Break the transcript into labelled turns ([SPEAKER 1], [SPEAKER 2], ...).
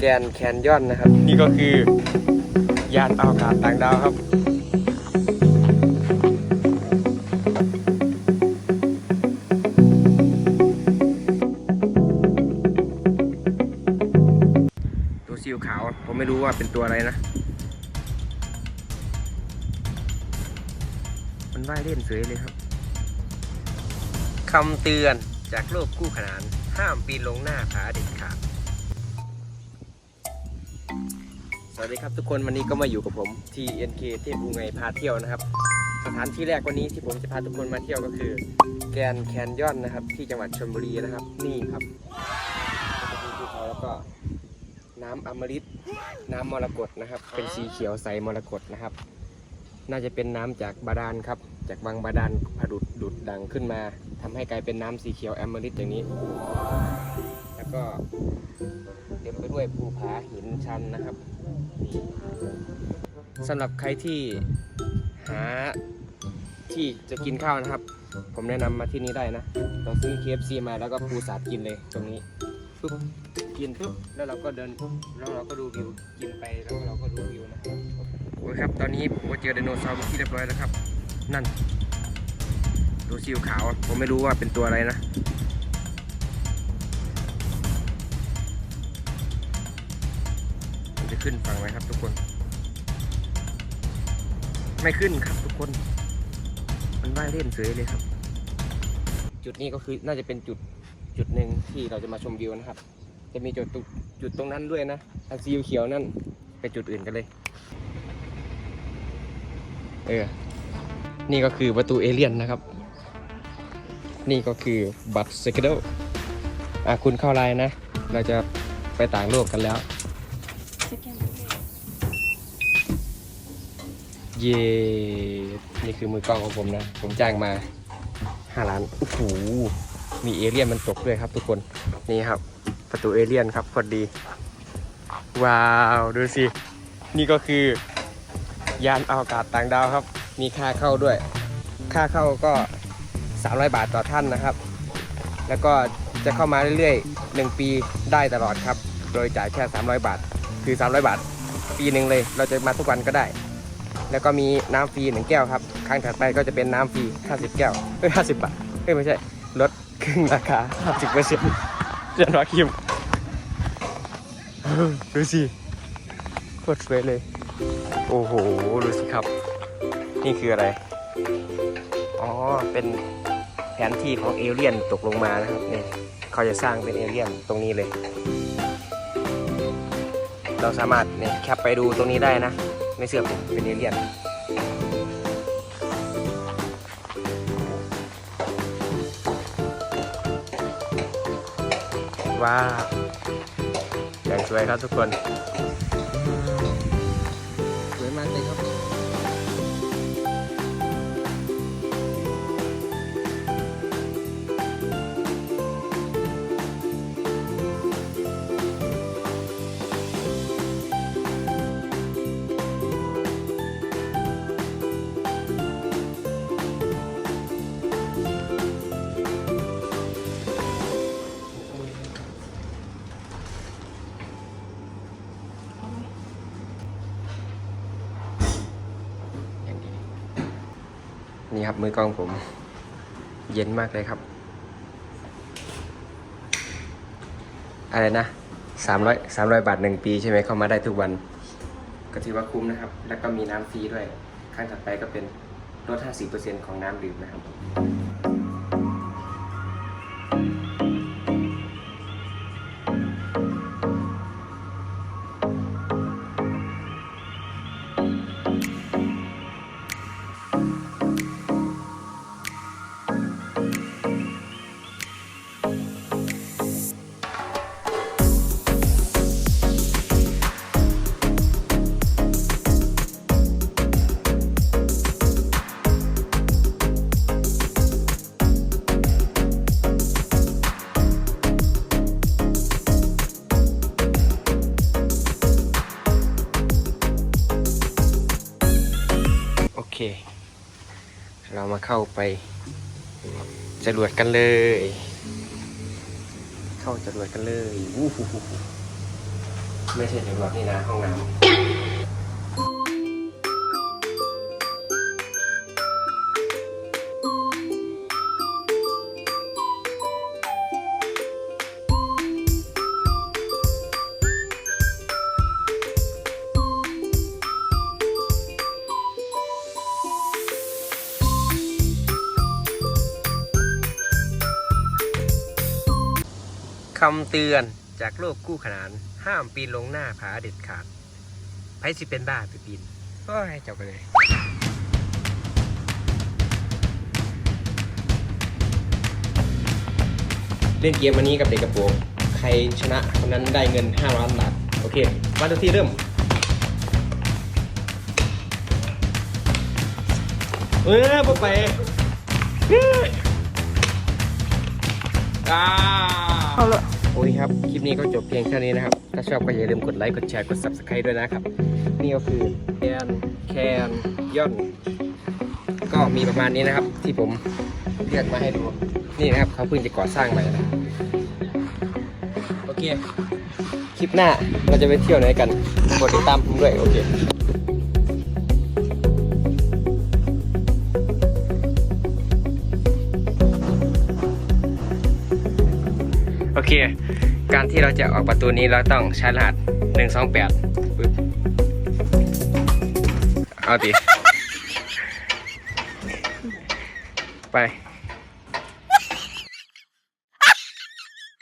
[SPEAKER 1] แกนแคนยอนนะครับ นี่ก็คือยานอวกาศต่างดาวครับ ตัวซีลขาวผมไม่รู้ว่าเป็นตัวอะไรนะ มันว่ายเล่นสวยเลยครับคำเตือนจากโลกคู่ขนาน ห้ามปีนลงหน้าผาเด็ดขาด วัสดีครับทุกคนวันนี้ก็มาอยู่กับผม TNK เทพบูไงพาเที่ยวนะครับ สถานที่แรกวันนี้ที่ผมจะพาทุกคนมาเที่ยวก็คือ แกนแคนยอนนะครับ ที่จังหวัดชลบุรีนะครับ นี่ครับภูเขาแล้วก็น้ำอมฤตน้ำมรกตนะครับ เป็นสีเขียวใสมรกตนะครับ น่าจะเป็นน้ำจากบาดาลครับ จากวังบาดาลผดุดดุดดังขึ้นมาทำให้กลายเป็นน้ำสีเขียวอมเบอย่างนี้ ก็เต็มไปด้วยภูผาหินชันนะครับสำหรับใครที่หาที่จะกินข้าวนะครับ ผมแนะนำมาที่นี่ได้นะ เราซื้อ KFC มาแล้วก็ปูสาดกินเลยตรงนี้ปุ๊บกินปุ๊บแล้วเราก็เดินแล้วเราก็ดูวิวกินไปแล้วเราก็ดูวิวนะครับโอ้ยครับตอนนี้ผมก็เจอไดโนเสาร์ที่เรียบร้อยแล้วครับ นั่นตัวซีขาว ผมไม่รู้ว่าเป็นตัวอะไรนะ ขึ้นฝั่งไหมครับทุกคน ไม่ขึ้นครับทุกคน มันว่ายเล่นเฉยเลยครับ จุดนี้ก็คือน่าจะเป็นจุดจุดหนึ่งที่เราจะมาชมวิวนะครับ จะมีจุดจุดตรงนั้นด้วยนะทางซีลเขียวนั่นไปจุดอื่นกันเลย เออ นี่ก็คือประตูเอเลี่ยนนะครับ นี่ก็คือบัตรเซคิโดอะคุณเข้าไลน์นะ เราจะไปต่างโลกกันแล้ว เย่นี่คือมือกล้องของผมนะ ผมจ้างมา5ล้านโอ้โหมีเอเลี่ยนมันตกด้วยครับทุกคนนี่ครับ ประตูเอเลี่ยนครับพอดี ว้าว ดูสิ นี่ก็คือยานอวกาศต่างดาวครับ มีค่าเข้าด้วย ค่าเข้าก็ 300 บาทต่อท่านนะครับ แล้วก็จะเข้ามาเรื่อยๆ 1 ปีได้ตลอดครับ โดยจ่ายแค่ 300 บาท คือ 300 บาท ปีหนึ่งเลย เราจะมาทุกวันก็ได้ แล้วก็มีน้ำฟรีหนึ่งแก้วครับ ครั้งถัดไปก็จะเป็นน้ำฟรี 50 แก้วเอ้ย50 บาทเอ้ยไม่ใช่ ลดครึ่งราคา 50เปอร์เซ็นต์เจนรักคิมดูสิโคตรสวยเลย โอ้โห ดูสิครับ นี่คืออะไร อ๋อ เป็นแผนที่ของเอเลี่ยนตกลงมานะครับนี่เขาจะสร้างเป็นเอเลี่ยนตรงนี้เลย เราสามารถเนี่ยแคปไปดูตรงนี้ได้นะ ไม่เชื่อผมเป็นเอเลี่ยนว้าวอย่างสวยครับทุกคน สวยมากเลยครับ นี่ครับมือกล้องผม เย็นมากเลยครับ อะไรนะสามร้อยสามร้อยบาทหนึ่งปีใช่ไหมเข้ามาได้ทุกวัน ก็ถือว่าคุ้มนะครับ แล้วก็มีน้ำฟรีด้วย ขั้นถัดไปก็เป็นลด50%ของน้ำดื่มนะครับ เคเรามาเข้าไปจรวดกันเลย เข้าจรวดกันเลยวู้ฮู้ไม่ใช่จรวดนี่นะห้องน้ำ คำเตือนจากโลกคู่ขนาน ห้ามปีนลงหน้าผาเด็ดขาดไพสิเป็นบ้าไปปีนโอ้ยเจับไปเลยเล่นเกมวันนี้กับเด็กกระโปรงใครชนะคนนั้นได้เงิน5ล้านบาท โอเค มาดูที่เริ่ม เออพวกไปอ้ยอ่า
[SPEAKER 2] เอาละ
[SPEAKER 1] โอ้ยครับ คลิปนี้ก็จบเพียงแค่นี้นะครับ ถ้าชอบก็อย่าลืมกดไลค์ กดแชร์ กด subscribe ด้วยนะครับ นี่ก็คือแคนแคนย่อนก็มีประมาณนี้นะครับ ที่ผมเลือกมาให้ดู นี่นะครับเขาเพิ่งจะก่อสร้างใหม่นะโอเค คลิปหน้าเราจะไปเที่ยวไหนกันกดติดตามผมด้วย โอเค เค การที่เราจะออกประตูนี้เราต้องใช้รหัส128ปึ๊บเอาดิไป